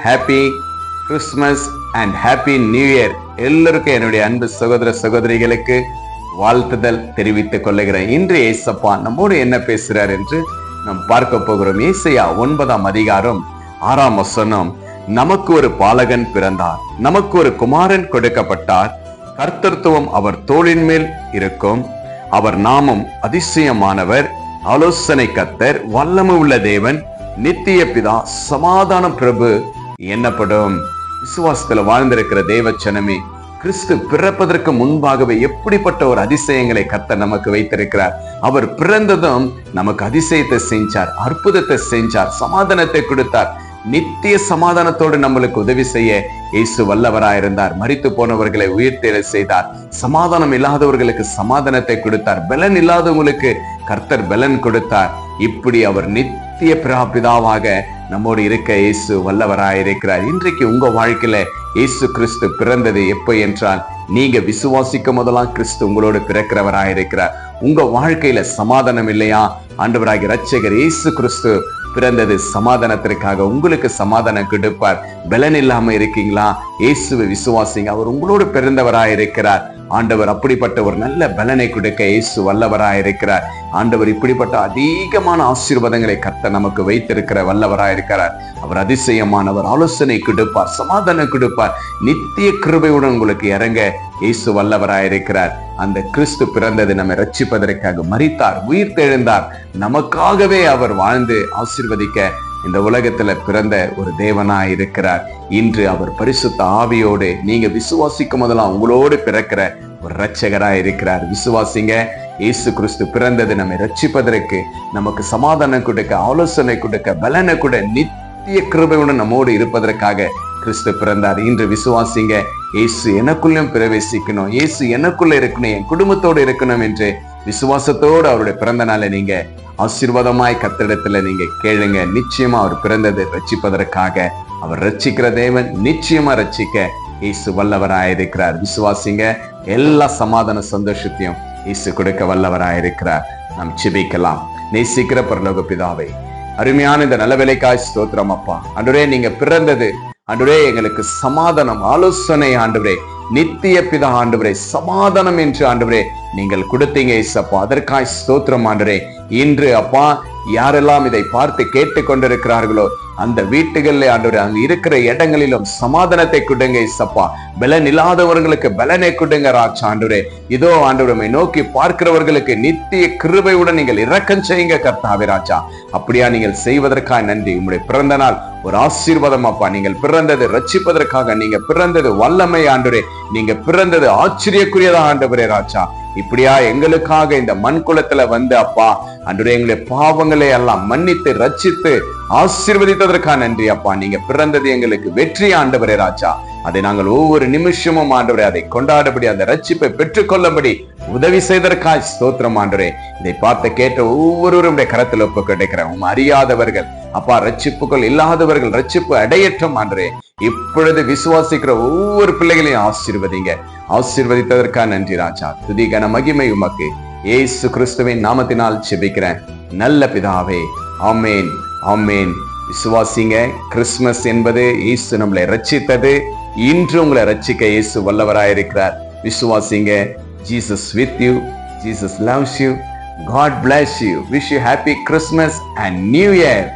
Happy Christmas and happy new year எல்லோருக்கும் என்னுடைய அன்பு சகோதர சகோதரிகளுக்கு வாழ்த்துதல் தெரிவித்துக் கொள்ளுகிறேன் இன்று ஏசப்பா நம்மோடு என்ன பேசுகிறார் என்று நாம் பார்க்க போகிறோம். ஏசையா ஒன்பதாம் அதிகாரம் ஆறாம் வசனம். நமக்கு ஒரு பாலகன் பிறந்தார். நமக்கு ஒரு குமாரன் கொடுக்கப்பட்டார். கர்த்தத்துவம் அவர் தோளின் மேல் இருக்கும். அவர் நாமம் அதிசயமானவர். ஆலோசனை கத்தர் வல்லமு உள்ள தேவன். நித்திய பிதா சமாதான பிரபு. என்னப்படும்? விசுவாசத்துல வாழ்ந்திருக்கிற தேவச்சனமே கிறிஸ்து பிறப்பதற்கு முன்பாகவே எப்படிப்பட்ட ஒரு அதிசயங்களை கத்த நமக்கு வைத்திருக்கிறார். அவர் பிறந்ததும் நமக்கு அதிசயத்தை செஞ்சார் அற்புதத்தை செஞ்சார் சமாதானத்தை கொடுத்தார். நித்திய சமாதானத்தோடு நம்மளுக்கு உதவி செய்ய இயேசு வல்லவராயிருந்தார் மறித்து போனவர்களை உயிர்த்தெழ செய்தார். சமாதானம் இல்லாதவர்களுக்கு சமாதானத்தை கொடுத்தார். பலன் இல்லாதவங்களுக்கு கர்த்தர் பலன் கொடுத்தார். இப்படி அவர் நித்திய பிதாவாக நம்மோடு இருக்க இயேசு வல்லவராயிருக்கிறார் இன்றைக்கு உங்க வாழ்க்கையில இயேசு கிறிஸ்து பிறந்தது எப்போ என்றால் நீங்க விசுவாசிக்கும் போதெல்லாம் கிறிஸ்து உங்களோடு பிறக்கிறவராயிருக்கிறார் உங்க வாழ்க்கையில சமாதானம் இல்லையா? ஆண்டவராகிய ரட்சகர் இயேசு கிறிஸ்து பிறந்தது சமாதானத்திற்காக உங்களுக்கு சமாதானம் கெடுப்பார். பலன் இல்லாம இருக்கீங்களா? இயேசுவை விசுவாசிங்க. அவர் உங்களோடு பிறந்தவராக இருக்கிறார் ஆண்டவர் அப்படிப்பட்ட ஒரு நல்ல பலனை கொடுக்க இயேசு வல்லவராயிருக்கிறார் ஆண்டவர் இப்படிப்பட்ட அதிகமான ஆசீர்வாதங்களை கர்த்த நமக்கு வைத்திருக்கிற வல்லவராயிருக்கிறார் அவர் அதிசயமானவர் ஆலோசனை கொடுப்பார் சமாதானம் கொடுப்பார். நித்திய கிருபையுடன் உங்களுக்கு இறங்க இயேசு வல்லவராய் இருக்கிறார். அந்த கிறிஸ்து பிறந்தது நம்மை ரட்சிப்பதற்காக மறித்தார் உயிர் தெழுந்தார் நமக்காகவே அவர் வாழ்ந்து ஆசீர்வதிக்க இந்த உலகத்துல பிறந்த ஒரு தேவனா இருக்கிறார். இன்று அவர் பரிசுத்த ஆவியோடு நீங்க விசுவாசிக்கும் போதெல்லாம் உங்களோடு பிறக்கிற ஒரு ரட்சகரா இருக்கிறார். விசுவாசிங்க இயேசு கிறிஸ்து பிறந்தது நம்மை ரட்சிப்பதற்கு நமக்கு சமாதானம் கொடுக்க ஆலோசனை கொடுக்க பலனை கூட நித்திய கிருபையுடன் நம்மோடு இருப்பதற்காக கிறிஸ்து பிறந்தார். இன்று விசுவாசிங்க இயேசு எனக்குள்ளும் பிரவேசிக்கணும் இயேசு எனக்குள்ள இருக்கணும் என் குடும்பத்தோடு இருக்கணும் என்று விசுவாசத்தோடு அவருடைய பிறந்த நாளை நீங்க ஆசீர்வாதமாய் கத்திடத்துல நீங்க கேளுங்க. நிச்சயமா அவர் பிறந்ததை ரட்சிப்பதற்காக அவர் ரட்சிக்கிற தேவன் நிச்சயமா ரட்சிக்க இயேசு வல்லவராயிருக்கிறார் விசுவாசிங்க எல்லா சமாதான சந்தோஷத்தையும் இயேசு கொடுக்க வல்லவராயிருக்கிறார் நாம் சிபிக்கலாம் நேசிக்கிற பரலோக பிதாவை அருமையான இந்த நல்லவேலைக்காய் ஸ்தோத்திரம் அப்பா. அன்றுரே நீங்க பிறந்தது அன்றுரே எங்களுக்கு சமாதானம் ஆலோசனை ஆண்டுரே நித்திய பிதா ஆண்டவரே சமாதானம் என்று ஆண்டவரே நீங்கள் கொடுத்தீங்க இசப்பா அதற்காய் ஸ்தோத்திரம் ஆண்டவரே. இன்று அப்பா யாரெல்லாம் இதை பார்த்து கேட்டு கொண்டிருக்கிறார்களோ அந்த வீட்டுகளில் ஆண்டு அங்க இருக்கிற இடங்களிலும் சமாதானத்தை கொடுங்க இசப்பா. பலன் இல்லாதவர்களுக்கு பலனை கொடுங்க ராஜா ஆண்டவரே. இதோ ஆண்டவரை நோக்கி பார்க்கிறவர்களுக்கு நித்திய கிருபையுடன் நீங்கள் இரக்கம் செய்யுங்க கர்த்தாவே ராஜா. அப்படியா நீங்கள் செய்வதற்காக நன்றி. உங்களுடைய பிறந்த நாள் ஒரு ஆசீர்வாதம் அப்பா. நீங்கள் பிறந்தது ரட்சிப்பதற்காக நீங்க பிறந்தது வல்லமை ஆண்டவரே. நீங்க பிறந்தது ஆச்சரியக்குரியதா ஆண்டவரே ராஜா. இப்படியா எங்களுக்காக இந்த மண் குலத்துல வந்து அப்பா அன்றைய எங்களுடைய பாவங்களை எல்லாம் மன்னித்து ரச்சித்து ஆசீர்வதித்ததற்காக நன்றி அப்பா. நீங்க பிறந்தது எங்களுக்கு வெற்றி ஆண்டவரே ராஜா. அதை நாங்கள் ஒவ்வொரு நிமிஷமும் ஆண்டவரே அதை கொண்டாடபடி அந்த ரட்சிப்பை பெற்றுக்கொள்ளபடி உதவி செய்தற்காய் ஸ்தோத்திரம் ஆண்டவரே. இதை பார்த்து கேட்ட ஒவ்வொருவருடைய கரத்தில் ஒப்பு கிடைக்கிறேன் உம் அறியாதவர்கள் அப்பா ரட்சிப்புகள் இல்லாதவர்கள் ரட்சிப்பு அடையற்றம் ஆண்டரே இப்பொழுது விசுவாசிக்கிற ஒவ்வொரு பிள்ளைகளையும் ஆசீர்வதிங்க. ஆசீர்வதித்ததற்காக நன்றி ராஜா. துதிகன மகிமை உமக்கு. ஏசு கிறிஸ்துவின் நாமத்தினால் செபிக்கிறேன் நல்ல பிதாவே ஆமேன் ஆமேன். விசுவாசிங்க கிறிஸ்துமஸ் என்பது இயேசு நம்மளை ரச்சித்தது இன்று உங்களை ரச்சிக்க இயேசு வல்லவராயிருக்கிறார். விசுவாசிங்க Jesus with you Jesus loves you God bless you wish you happy Christmas and new year